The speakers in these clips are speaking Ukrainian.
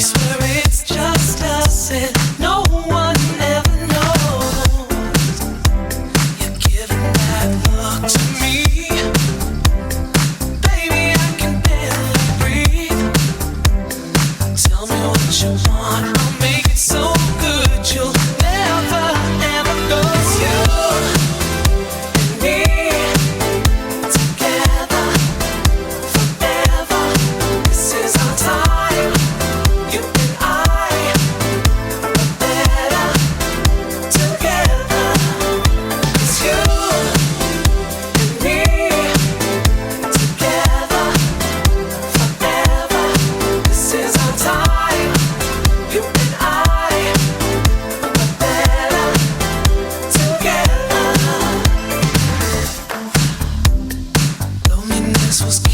face.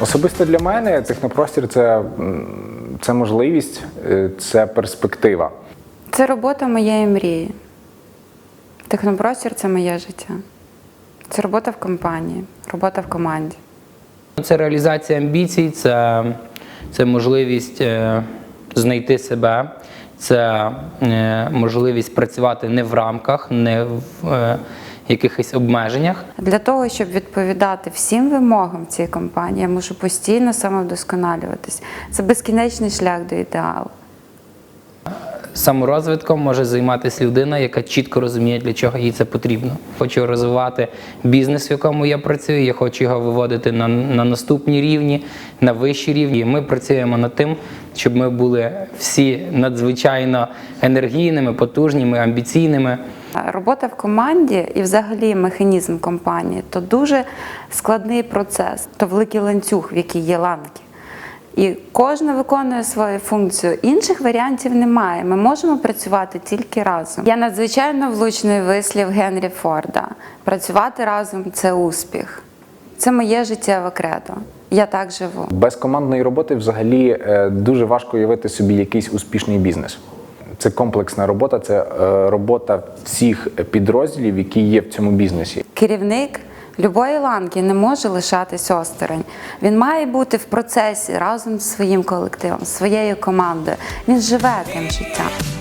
особисто для мене технопростір це, це можливість, е, це перспектива. Це робота моєї мрії. Технопростір це моє життя. Це робота в компанії, робота в команді. Це реалізація амбіцій, це, це можливість е, знайти себе, це е, можливість працювати не в рамках, не в е, якихось обмеженнях. Для того, щоб відповідати всім вимогам цієї компанії, я мушу постійно самовдосконалюватись. Це безкінечний шлях до ідеалу. Саморозвитком може займатися людина, яка чітко розуміє, для чого їй це потрібно. Хочу розвивати бізнес, в якому я працюю. Я хочу його виводити на, на наступні рівні, на вищі рівні. Ми працюємо над тим, щоб ми були всі надзвичайно енергійними, потужними, амбіційними. Робота в команді і взагалі механізм компанії то дуже складний процес, то великий ланцюг, в якій є ланки. І кожна виконує свою функцію. Інших варіантів немає. Ми можемо працювати тільки разом. Є надзвичайно влучний вислів Генрі Форда: працювати разом це успіх. Це моє життєве кредо. Я так живу. Без командної роботи взагалі е, дуже важко уявити собі якийсь успішний бізнес. Це комплексна робота, це е, робота всіх підрозділів, які є в цьому бізнесі. Керівник любої ланки не може лишатись осторонь. Він має бути в процесі разом з своїм колективом, своєю командою. Він живе тим життям.